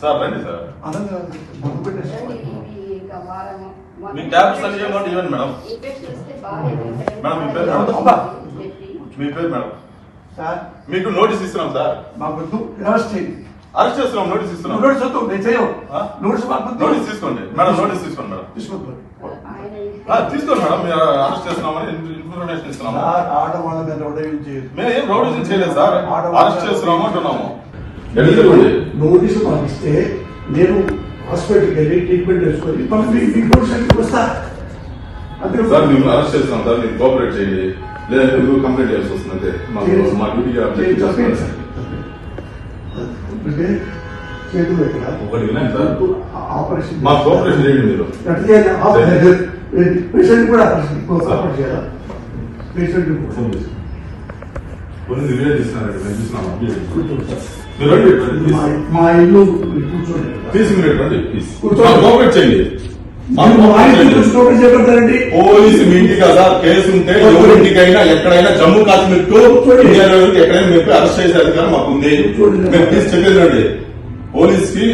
Sir రండి sir. మీ tabs అన్ని ఇవ్వండి ఇవ్వండి మేడం. మేడం, మీ పేరు. మీ పేరు మేడం. సార్. మీకు నోటీస్ ఇస్తున్నాం సార్. మాకు వద్దు అరెస్ట్ అరెస్ట్ చేస్తున్నాం నోటీస్ ఇస్తున్నాం. నోటీస్ వద్దు నేను చేయవు? నోటీస్ మాకు. నోటీస్ తీసుకోండి. మేడం నోటీస్ తీసుకోండి మేడం. ఆ, తీసుకోండి మేడం. మీరు అరెస్ట్ చేస్తున్నామని ఇన్ఫర్మేషన్ ఇస్తున్నాము. మేము ఏం రౌడీజం చేయలేదు సార్. అరెస్ట్ చేస్తున్నాము అంటున్నాము. నోటీసు పంపిస్తే నేను హాస్పిటల్కి వెళ్ళి ట్రీట్మెంట్ చేసుకొని మళ్ళీ వస్తా. సార్ మేము అరెస్ట్ చేస్తున్నాం సార్ మీరు కోఆపరేట్ చేయండి. లేదంటే మీరు కంప్లైంట్ చేయాల్సి వస్తుంది అంతే. మాకు మా డ్యూటీకి అప్డేట్ చెప్పండి చేస్తాం. అంటే చేతులు ఎక్కడ? ఒకటి వినండి సార్. ఆపరేషన్ మా కోఆపరేషన్ చేయండి మీరు. ఎట్లా చేయాలి? ఆపరేషన్ పేషెంట్ కూడా ఆపరేషన్ చేయాలా? పేషెంట్ కొన్ని మా ఇల్లు కూర్చోండి రండి ప్లీజ్ కూర్చోండి. చేయండి పోలీసు మీ ఇంటి కదా కేసు ఉంటే ఎవరింటికైనా ఎక్కడైనా జమ్మూ కాశ్మీర్ టు ఎక్కడైనా అరెస్ట్ చేసే అధికారం మాకు ఉంది. మీరు ప్లీజ్ చెప్పేది రండి పోలీస్కి